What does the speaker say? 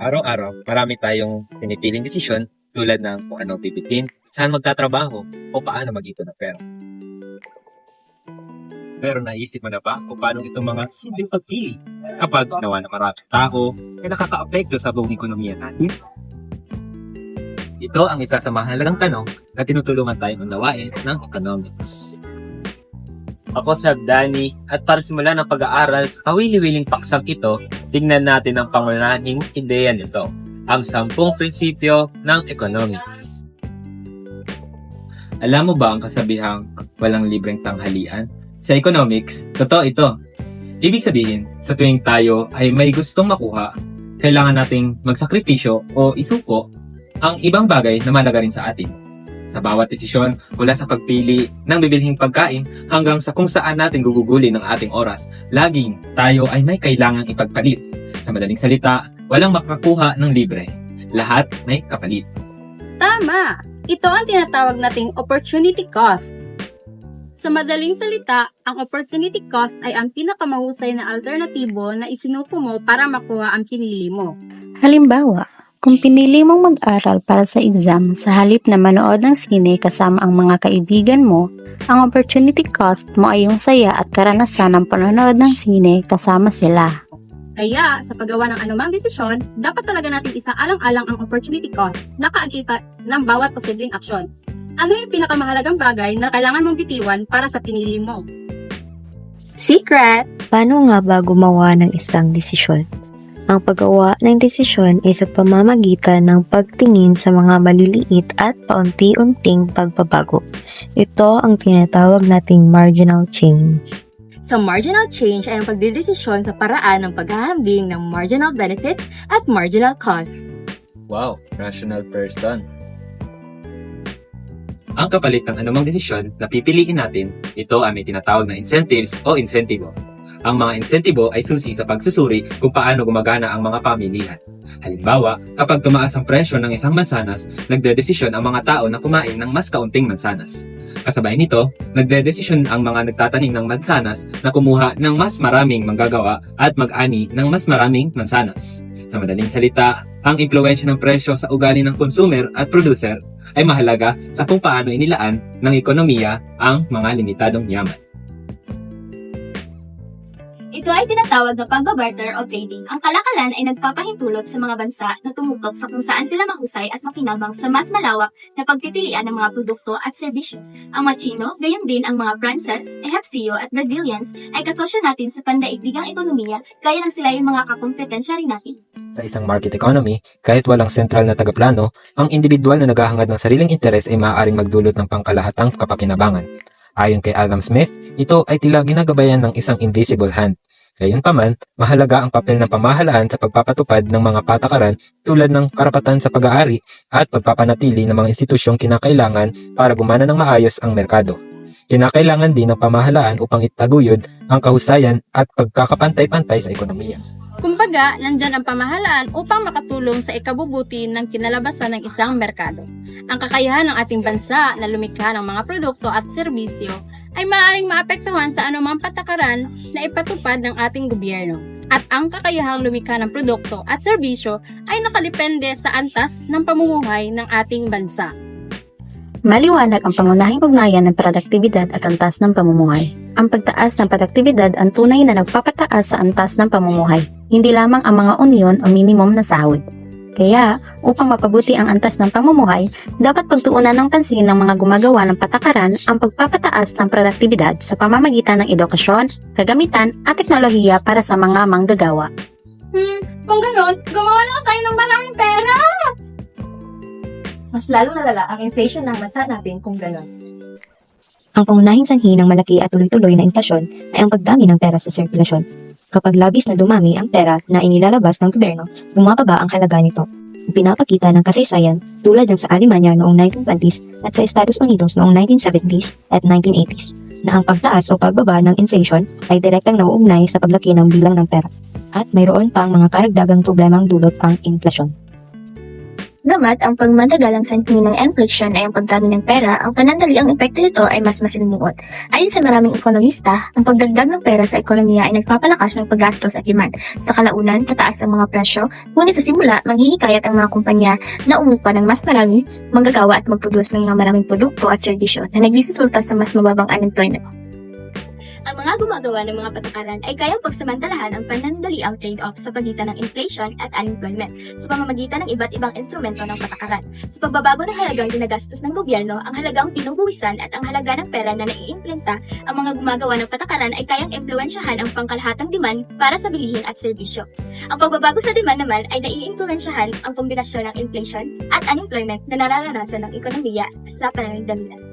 Araw-araw, marami tayong pinipiling desisyon tulad ng kung anong bibitin, saan magtatrabaho, o paano mag-ipon ng pera. Pero naisip mo na ba kung paano itong mga simpleng pagpili kapag nawa na maraming tao ay nakaka-apekto sa buong ekonomiya natin? Ito ang isa sa mahalagang tanong na tinutulungan tayong unawain ng economics. Ako si Abdani at para simulan ang pag-aaral sa kawili-wiling paksang ito, tingnan natin ang pangunahing ideya nito, ang sampung prinsipyo ng economics. Alam mo ba ang kasabihang walang libreng tanghalian? Sa economics, totoo ito. Ibig sabihin, sa tuwing tayo ay may gustong makuha, kailangan nating magsakripisyo o isuko ang ibang bagay na malaga rin sa atin. Sa bawat desisyon, mula sa pagpili ng bibilhing pagkain hanggang sa kung saan natin gugugulin ang ating oras, laging tayo ay may kailangang ipagpalit. Sa madaling salita, walang makakuha ng libre. Lahat may kapalit. Tama! Ito ang tinatawag nating opportunity cost. Sa madaling salita, ang opportunity cost ay ang pinakamahusay na alternatibo na isinuko mo para makuha ang pinili mo. Halimbawa, kung pinili mong mag-aral para sa exam sa halip na manood ng sine kasama ang mga kaibigan mo, ang opportunity cost mo ay yung saya at karanasan ng panonood ng sine kasama sila. Kaya, sa paggawa ng anumang desisyon, dapat talaga natin isaalang-alang ang opportunity cost na kaagita ng bawat posibleng aksyon. Ano yung pinakamahalagang bagay na kailangan mong bitiwan para sa pinili mo? Secret! Paano nga ba gumawa ng isang desisyon? Ang paggawa ng desisyon ay sa pamamagitan ng pagtingin sa mga maliliit at paunti-unting pagbabago. Ito ang tinatawag nating marginal change. Sa marginal change ay ang pagdidesisyon sa paraan ng paghahambing ng marginal benefits at marginal costs. Wow, rational person. Ang kapalit ng anumang desisyon na pipiliin natin, ito ay may tinatawag na incentives o insentibo. Ang mga insentibo ay susi sa pagsusuri kung paano gumagana ang mga pamilihan. Halimbawa, kapag tumaas ang presyo ng isang mansanas, nagdedesisyon ang mga tao na kumain ng mas kaunting mansanas. Kasabay nito, nagdedesisyon ang mga nagtatanim ng mansanas na kumuha ng mas maraming manggagawa at mag-ani ng mas maraming mansanas. Sa madaling salita, ang impluensya ng presyo sa ugali ng consumer at producer ay mahalaga sa kung paano inilaan ng ekonomiya ang mga limitadong yaman. Ito ay tinatawag na pagbabarter o trading. Ang kalakalan ay nagpapahintulot sa mga bansa na tumutok sa kung saan sila mahusay at makinabang sa mas malawak na pagpipilian ng mga produkto at serbisyo. Ang mga Chino, gayon din ang mga Frances, Ehepsio at Brazilians ay kasosyo natin sa pandaigdigang ekonomiya gaya ng sila yung mga kakompetensya rin natin. Sa isang market economy, kahit walang sentral na tagaplano, ang individual na naghahangad ng sariling interes ay maaaring magdulot ng pangkalahatang kapakinabangan. Ayon kay Adam Smith, ito ay tila ginagabayan ng isang invisible hand. Gayunpaman, mahalaga ang papel ng pamahalaan sa pagpapatupad ng mga patakaran tulad ng karapatan sa pag-aari at pagpapanatili ng mga institusyong kinakailangan para gumana ng maayos ang merkado. Kinakailangan din ng pamahalaan upang itaguyod ang kahusayan at pagkakapantay-pantay sa ekonomiya. Kumbaga, nandyan ang pamahalaan upang makatulong sa ikabubuti ng kinalabasan ng isang merkado. Ang kakayahan ng ating bansa na lumikha ng mga produkto at serbisyo ay maaaring maapektuhan sa anumang patakaran na ipatupad ng ating gobyerno. At ang kakayahang lumikha ng produkto at serbisyo ay nakadepende sa antas ng pamumuhay ng ating bansa. Maliwanag ang pangunahing ugnayan ng produktibidad at antas ng pamumuhay. Ang pagtaas ng produktibidad ang tunay na nagpapataas sa antas ng pamumuhay, hindi lamang ang mga unyon o minimum na sahod. Kaya, upang mapabuti ang antas ng pamumuhay, dapat pagtuunan ng pansin ng mga gumagawa ng patakaran ang pagpapataas ng produktibidad sa pamamagitan ng edukasyon, kagamitan at teknolohiya para sa mga manggagawa. Hmm, kung ganon, gumawa lang tayo ng maraming pera! Mas lalong nalala ang inflation ng bansa natin kung gano'n. Ang pangunahing sanhi ng malaki at tuloy-tuloy na inflasyon ay ang pagdami ng pera sa sirkulasyon. Kapag labis na dumami ang pera na inilalabas ng gobyerno, bumababa ang halaga nito. Pinapakita ng kasaysayan tulad ng sa Alemanya noong 1920s at sa Estados Unidos noong 1970s at 1980s na ang pagtaas o pagbaba ng inflation ay direktang nauugnay sa paglaki ng bilang ng pera. At mayroon pang mga karagdagang problemang dulot ang inflasyon. Gamat ang pagmatagalang sanhi ng inflation ay ang pagdami ng pera, ang panandaliang epekto nito ay mas masalimuot. Ayon sa maraming ekonomista, ang pagdagdag ng pera sa ekonomiya ay nagpapalakas ng paggastos at demand. Sa kalaunan, tataas ang mga presyo, ngunit sa simula, manghihikayat ang mga kumpanya na umupa ng mas marami, manggagawa at magproduce ng mga maraming produkto at serbisyo na nagsisulta sa mas mababang unemployment. Ang mga gumagawa ng mga patakaran ay kayang pagsamantalahan ang panandaliang trade-off sa pagitan ng inflation at unemployment sa pamamagitan ng iba't ibang instrumento ng patakaran. Sa pagbabago ng halagang ginagastos ng gobyerno, ang halagang pinubuwisan at ang halaga ng pera na naiimplementa, ang mga gumagawa ng patakaran ay kayang impluensyahan ang pangkalahatang demand para sa bilihin at serbisyo. Ang pagbabago sa demand naman ay naiimpluensyahan ang kombinasyon ng inflation at unemployment na nararanasan ng ekonomiya sa pananandalian.